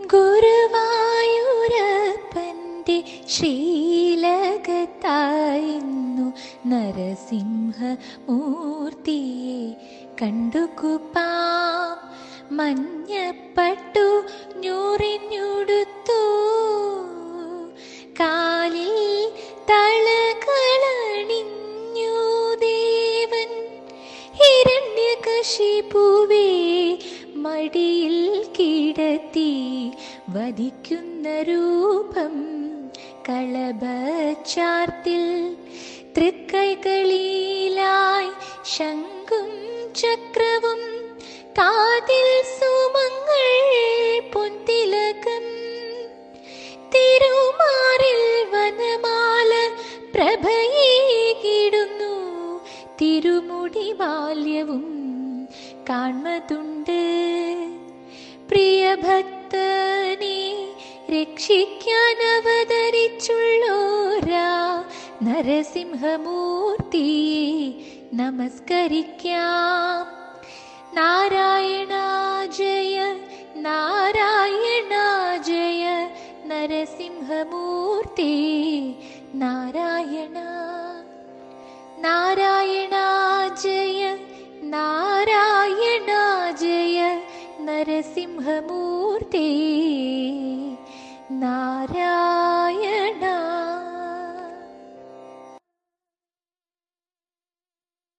ഗുരുവായൂരപ്പന്റെ ശ്രീലകത്തായിരുന്നു നരസിംഹമൂർത്തിയെ കണ്ടുകുപ്പാം മഞ്ഞപ്പട്ടു ഞൂറിഞ്ഞുടുത്തു. കാലിൽ തളകളണിഞ്ഞു ദേവൻ. ഹിരണ്യകശിപുവേ മടിയിൽ കിടത്തി വധിക്കുന്ന രൂപം കളഭച്ചാർത്തിൽ തൃക്കൈകളിലായി ശംഖും ചക്രവും കാതിൽ സുമങ്ങൾ പൊന്തിലകം തിരുമാറിൽ വനമാല പ്രഭയേകിടുന്നു തിരുമുടി ബാല്യവും കാൺമതുണ്ട് പ്രിയഭക്തനെ രക്ഷിക്കാൻ അവതരിച്ചുള്ളോരാ നരസിംഹമൂർത്തിയെ നമസ്കരിക്കാം നാരായണ ജയ നാരായണ ജയ നരസിംഹമൂർത്തി നാരായണ നാരായണ नरसिंहमूर्ति नार